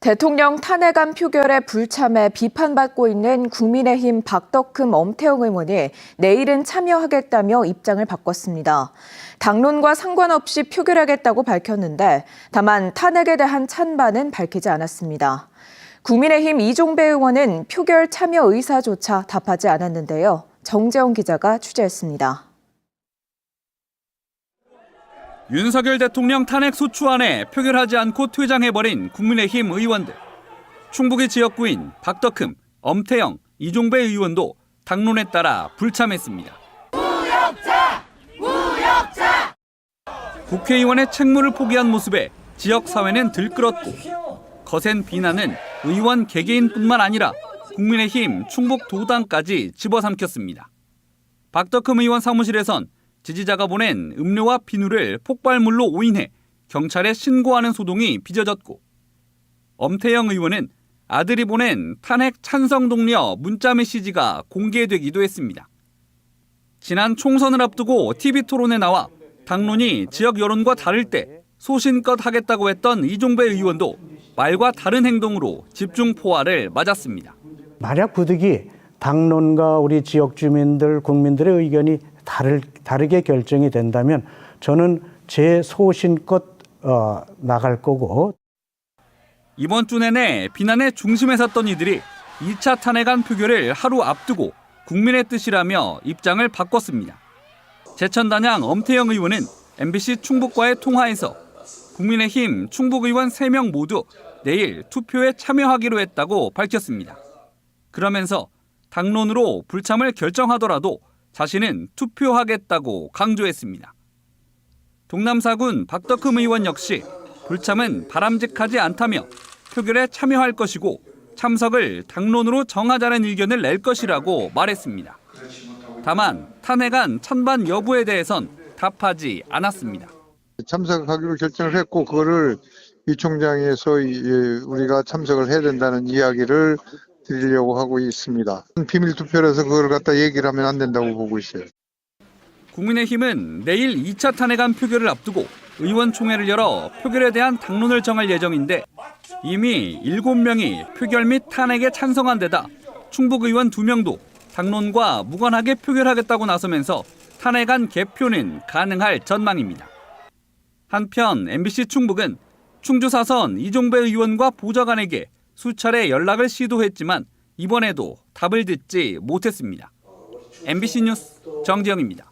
대통령 탄핵안 표결에 불참해 비판받고 있는 국민의힘 박덕흠 엄태영 의원이 내일은 참여하겠다며 입장을 바꿨습니다. 당론과 상관없이 표결하겠다고 밝혔는데 다만 탄핵에 대한 찬반은 밝히지 않았습니다. 국민의힘 이종배 의원은 표결 참여 의사조차 답하지 않았는데요. 정재원 기자가 취재했습니다. 윤석열 대통령 탄핵 소추안에 표결하지 않고 퇴장해버린 국민의힘 의원들. 충북의 지역구인 박덕흠, 엄태영, 이종배 의원도 당론에 따라 불참했습니다. 국회의원의 책무를 포기한 모습에 지역 사회는 들끓었고 거센 비난은 의원 개개인뿐만 아니라 국민의힘 충북 도당까지 집어삼켰습니다. 박덕흠 의원 사무실에선 지지자가 보낸 음료와 비누를 폭발물로 오인해 경찰에 신고하는 소동이 빚어졌고 엄태영 의원은 아들이 보낸 탄핵 찬성 독려 문자 메시지가 공개되기도 했습니다. 지난 총선을 앞두고 TV 토론에 나와 당론이 지역 여론과 다를 때 소신껏 하겠다고 했던 이종배 의원도 말과 다른 행동으로 집중 포화를 맞았습니다. 만약 부득이 당론과 우리 지역 주민들, 국민들의 의견이 다를, 다르게 결정이 된다면 저는 제 소신껏 어, 나갈 거고 이번 주 내내 비난의 중심에 섰던 이들이 2차 탄핵안 표결을 하루 앞두고 국민의 뜻이라며 입장을 바꿨습니다. 제천단양 엄태영 의원은 MBC 충북과의 통화에서 국민의힘 충북 의원 3명 모두 내일 투표에 참여하기로 했다고 밝혔습니다. 그러면서 당론으로 불참을 결정하더라도 자신은 투표하겠다고 강조했습니다. 동남사군 박덕흠 의원 역시 불참은 바람직하지 않다며 표결에 참여할 것이고 참석을 당론으로 정하자는 의견을 낼 것이라고 말했습니다. 다만 탄핵안 찬반 여부에 대해선 답하지 않았습니다. 참석하기로 결정을 했고 그거를 이 총장에서 우리가 참석을 해야 된다는 이야기를 드리려고 하고 있습니다. 비밀 투표라서 그걸 갖다 얘기를 하면 안 된다고 보고 있어요. 국민의힘은 내일 2차 탄핵안 표결을 앞두고 의원총회를 열어 표결에 대한 당론을 정할 예정인데 이미 7명이 표결 및 탄핵에 찬성한 데다 충북 의원 2명도 당론과 무관하게 표결하겠다고 나서면서 탄핵안 개표는 가능할 전망입니다. 한편 MBC 충북은 충주 사선 이종배 의원과 보좌관에게 수차례 연락을 시도했지만 이번에도 답을 듣지 못했습니다. MBC 뉴스 정지영입니다.